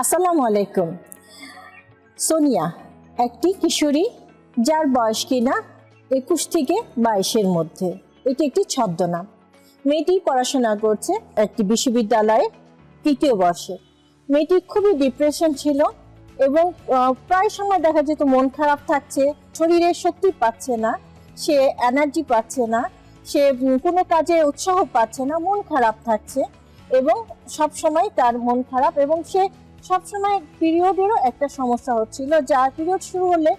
আসসালামু আলাইকুম। সোনিয়া, একটি কিশোরী যার বয়স কিনা একুশ থেকে বাইশের মধ্যে। এটি একটি ছদ্মনাম। মেয়েটি পড়াশোনা করছে একটি বিশ্ববিদ্যালয়ে তৃতীয় বর্ষে। মেয়েটি খুবই ডিপ্রেশন ছিল এবং প্রায় সময় দেখা যেত মন খারাপ থাকছে, শরীরে শক্তি পাচ্ছে না, সে এনার্জি পাচ্ছে না, সে কোনো কাজে উৎসাহ পাচ্ছে না, মন খারাপ থাকছে এবং সব সময় তার মন খারাপ এবং সে সবসময় পিরিয়ডেরও একটা সমস্যা হচ্ছিল। যা পিরিয়ড শুরু হলে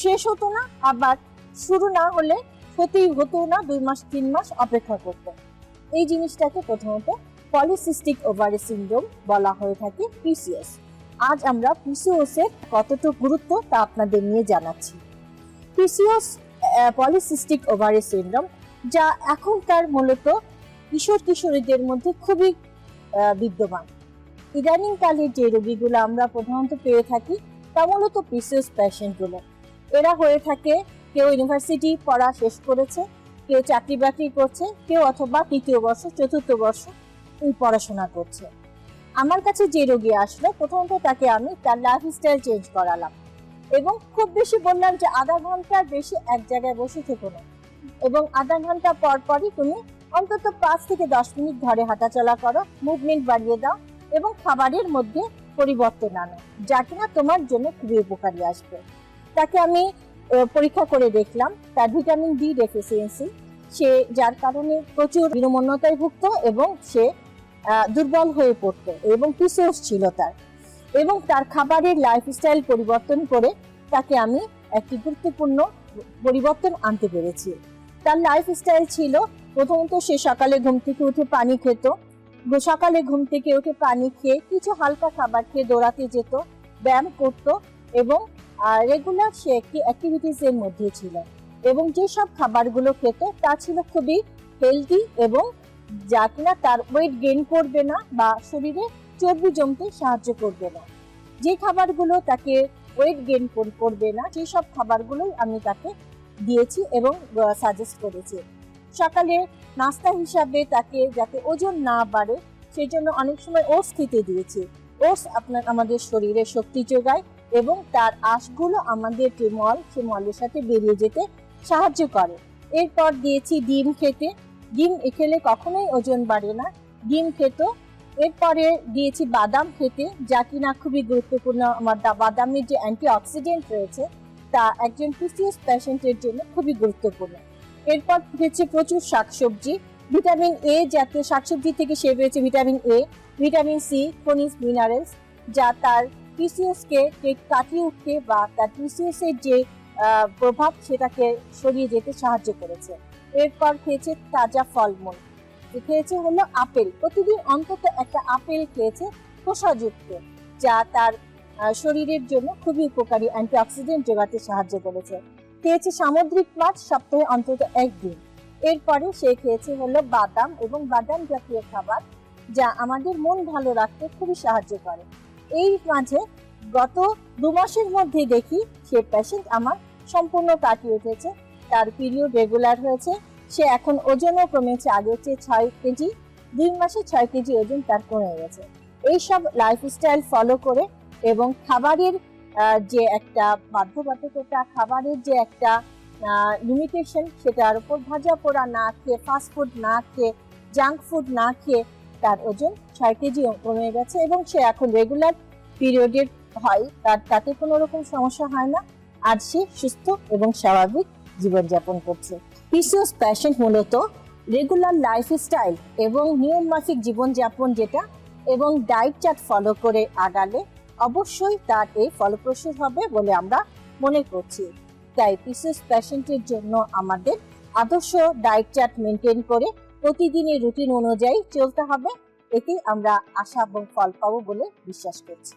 শেষ হতো না, আবার শুরু না হলে হতেই হতো না, দুই মাস, তিন মাস অপেক্ষা করতো। এই জিনিসটাকে প্রথমত পলিসিস্টিক ওভারি সিন্ড্রোম বলা হয়ে থাকে পিসিএস আজ আমরা পিসিওস এর কতটুকু গুরুত্ব তা আপনাদের নিয়ে জানাচ্ছি। পিসিওস পলিসিস্টিক ওভারি সিন্ড্রোম যা এখনকার মূলত কিশোর কিশোরীদের মধ্যে খুবই বিদ্যমান। ইদানিং কালের যে রোগীগুলো আমরা প্রধানত পেয়ে থাকি, তা মূলত পিসিওস পেশেন্টগুলো। এরা হয়ে থাকে, কেউ ইউনিভার্সিটি পড়া শেষ করেছে, কেউ চাকরি বাকরি করছে, কেউ অথবা তৃতীয় বর্ষ, চতুর্থ বর্ষ এই পড়াশোনা করছে। আমার কাছে যে রোগী আসলো, প্রথমত তাকে আমি তার লাইফ স্টাইল চেঞ্জ করালাম এবং খুব বেশি বললাম যে আধা ঘণ্টার বেশি এক জায়গায় বসে থেকো না এবং আধা ঘণ্টা পর পরই তুমি অন্তত পাঁচ থেকে দশ মিনিট ঘরে হাঁটাচলা করো মুভমেন্ট বাড়িয়ে দাও এবং খাবারের মধ্যে পরিবর্তন আনো, যা কিনা তোমার জন্য খুবই উপকারী আসবে। তাকে আমি পরীক্ষা করে দেখলাম, তার ভিটামিন ডি ডেফিসিয়েন্সি। সে, যার কারণে প্রচুর হীনমন্যতায় ভুগত এবং সে দুর্বল হয়ে পড়তো এবং পিসোস ছিল তার। এবং তার খাবারের লাইফস্টাইল পরিবর্তন করে তাকে আমি একটি গুরুত্বপূর্ণ পরিবর্তন আনতে পেরেছি। তার লাইফস্টাইল ছিল, প্রথমত সে সকালে ঘুম থেকে উঠে পানি খেত সকালে ঘুম থেকে উঠে পানি খেয়ে কিছু হালকা খাবার খেয়ে দৌড়াতে যেত, ব্যায়াম করত এবং রেগুলার সে একটি অ্যাক্টিভিটিস এর মধ্যে ছিল। এবং যেসব খাবারগুলো খেত, তা ছিল খুবই হেলদি এবং যা কিনা তার ওয়েট গেইন করবে না বা শরীরে চর্বি জমতে সাহায্য করবে না। যে খাবারগুলো তাকে ওয়েট গেইন করবে না, সেই সব খাবারগুলোই আমি তাকে দিয়েছি এবং সাজেস্ট করেছি। সকালে নাস্তা হিসাবে তাকে যাতে ওজন না বাড়ে সেই জন্য অনেক সময় ওটস খেতে দিয়েছি। ওটস আপনার আমাদের শরীরে শক্তি যোগায় এবং তার আঁশগুলো আমাদের যে মল সে মলের সাথে বেরিয়ে যেতে সাহায্য করে। এরপর দিয়েছি ডিম খেতে। ডিম খেলে কখনোই ওজন বাড়ে না। ডিম খেত। এরপরে দিয়েছি বাদাম খেতে, যা কিনা খুবই গুরুত্বপূর্ণ। আমার বাদামের যে অ্যান্টি অক্সিডেন্ট রয়েছে, তা একজন পিসিএস পেশেন্টের জন্য খুবই গুরুত্বপূর্ণ। এরপর হচ্ছে প্রচুর শাকসবজি, ভিটামিন এ জাতীয় শাকসবজি থেকে সে পেয়েছে ভিটামিন এ ভিটামিন সি খনিজ মিনারেলস যা তার পিসিএস কে কে কাটিয়ে উঠতে বা তার পিসিএস এর যে প্রভাব সেটাকে সরিয়ে যেতে সাহায্য করেছে। এরপর খেয়েছে তাজা ফলমূল। খেয়েছে হলো আপেল। প্রতিদিন অন্তত একটা আপেল খেয়েছে খোসাযুক্ত, যা তার শরীরের জন্য খুবই উপকারী অ্যান্টিঅক্সিডেন্ট যোগাতে সাহায্য করেছে। খেয়েছে সামুদ্রিক মাছ সপ্তাহে অন্তত একদিন। এরপরে সে খেয়েছে হলো বাদাম এবং বাদাম জাতীয় খাবার, যা আমাদের মন ভালো রাখতে খুবই সাহায্য করে। এই মাঝে গত দু মাসের মধ্যে দেখি সে পেশেন্ট আমার সম্পূর্ণ কাটিয়ে উঠেছে। তার পিরিয়ড রেগুলার হয়েছে। সে এখন ওজনও কমেছে আগের চেয়ে ছয় কেজি, দুই মাসে ছয় কেজি ওজন তার কমে গেছে। এইসব লাইফস্টাইল ফলো করে এবং খাবারের যে একটা বাধ্যবাধকতা খাবারের যে একটা লিমিটেশন সেটার উপর ভাজা পোড়া না খেয়ে ফাস্ট ফুড না খেয়ে জাঙ্ক ফুড না খেয়ে তার ওজন ছয় কেজি কমে গেছে এবং সে এখন রেগুলার পিরিয়ডের হয়। তার, তাতে কোনো রকম সমস্যা হয় না। আর সে সুস্থ এবং স্বাভাবিক জীবনযাপন করছে। পিসিওস প্যাশেন্ট মূলত রেগুলার লাইফস্টাইল এবং নিয়ম মাফিক জীবনযাপন যেটা এবং ডায়েট চার্ট ফলো করে আগালে অবশ্যই তার এই ফলপ্রসূ হবে বলে আমরা মনে করছি। তাই পিসিওস প্যাশেন্টের জন্য আমাদের আদর্শ ডায়েট চার্ট মেনটেন করে প্রতিদিনের রুটিন অনুযায়ী চলতে হবে। এতে আমরা আশা এবং ফল পাবো বলে বিশ্বাস করছি।